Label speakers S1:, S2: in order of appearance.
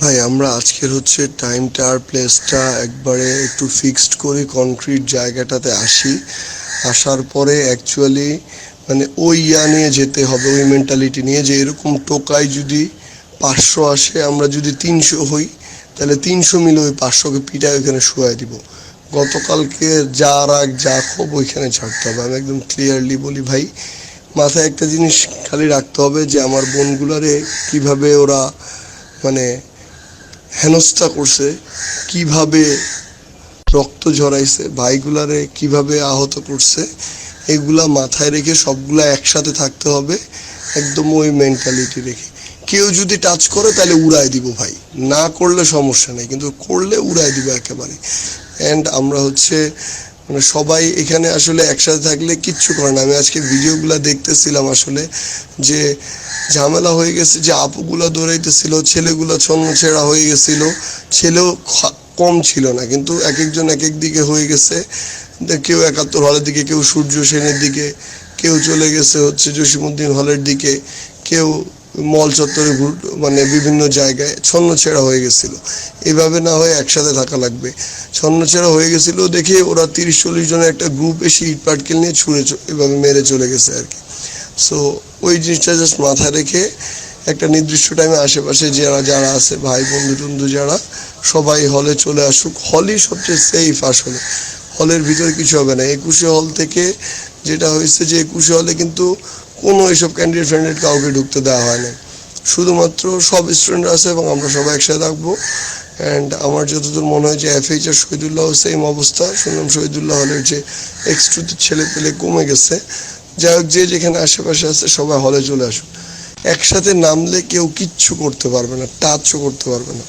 S1: ভাই, আমরা আজকের হচ্ছে টাইমটা আর প্লেসটা একবারে একটু ফিক্সড করে কনক্রিট জায়গাটাতে আসি। আসার পরে অ্যাকচুয়ালি মানে ওই ইয়া নিয়ে যেতে হবে, ওই মেন্টালিটি নিয়ে যে এরকম টোকায় যদি পাঁচশো আসে, আমরা যদি তিনশো হই, তাহলে তিনশো মিলে ওই পাঁচশোকে পিটায় ওইখানে শুয়াই দিব। গতকালকে যা রাগ যা ক্ষোভ ওইখানে ছাড়তে হবে। আমি একদম ক্লিয়ারলি বলি, ভাই, মাথায় একটা জিনিস খালি রাখতে হবে যে, আমার বোনগুলারে কীভাবে ওরা মানে হেনস্থা করছে, কীভাবে রক্ত ঝরাইছে, ভাইগুলারে কীভাবে আহত করছে, এগুলা মাথায় রেখে সবগুলা একসাথে থাকতে হবে, একদম ওই মেন্টালিটি রেখে। কেউ যদি টাচ করে, তাহলে উড়াই দিব ভাই। না করলে সমস্যা নেই, কিন্তু করলে উড়াই দিব একেবারে। অ্যান্ড আমরা হচ্ছে মানে সবাই এখানে আসলে একসাথে থাকলে কিচ্ছু করে না। আমি আজকে ভিডিওগুলা দেখতেছিলাম আসলে যে ঝামেলা হয়ে গেছে, যে আপুগুলা দৌড়াইতেছিল ছেলেগুলা ছন্ন ছেঁড়া হয়ে গেছিল, ছেলেও কম ছিল না, কিন্তু এক একজন এক এক দিকে হয়ে গেছে। কেউ একাত্তর হলের দিকে, কেউ সূর্য সেনের দিকে, কেউ চলে গেছে হচ্ছে জসিমুদ্দিন হলের দিকে, কেউ মল চত্বরে মানে বিভিন্ন জায়গায় ছন্ন ছেঁড়া হয়ে গেছিল। এভাবে না হয়ে একসাথে থাকা লাগবে। ছন্ন ছেঁড়া হয়ে গেছিল দেখে ওরা তিরিশ চল্লিশ জনের একটা গ্রুপ এসে ইট পাটকেল নিয়ে ছুঁড়ে এভাবে মেরে চলে গেছে আর কি। সো ওই জিনিসটা জাস্ট মাথায় রেখে একটা নির্দিষ্ট টাইমে আশেপাশে যারা যারা আছে, ভাই, বন্ধু, টন্ধু যারা, সবাই হলে চলে আসুক। হলই সবচেয়ে সেফ আসলে। হলের ভিতরে কিছু হবে না। একুশে হল থেকে যেটা হয়েছে যে একুশে হলে কিন্তু কোনো এইসব ক্যান্ডিডেট ফ্যান্ডিডেট কাউকে ঢুকতে দেওয়া হয় না শুধুমাত্র সব স্টুডেন্ট আছে এবং আমরা সবাই একসাথে থাকব। অ্যান্ড আমার যতদূর মনে হয় যে এফ এইচ আর শহীদুল্লাহ সেম অবস্থা। শুনলাম শহীদুল্লাহ হলের যে এক্সট্রুতে ছেলে পেলে কমে গেছে। যাই হোক, যে যেখানে আশেপাশে আছে সবাই হলে চলে আসুন একসাথে নামলে কেউ কিচ্ছু করতে পারবে না টাচও করতে পারবে না।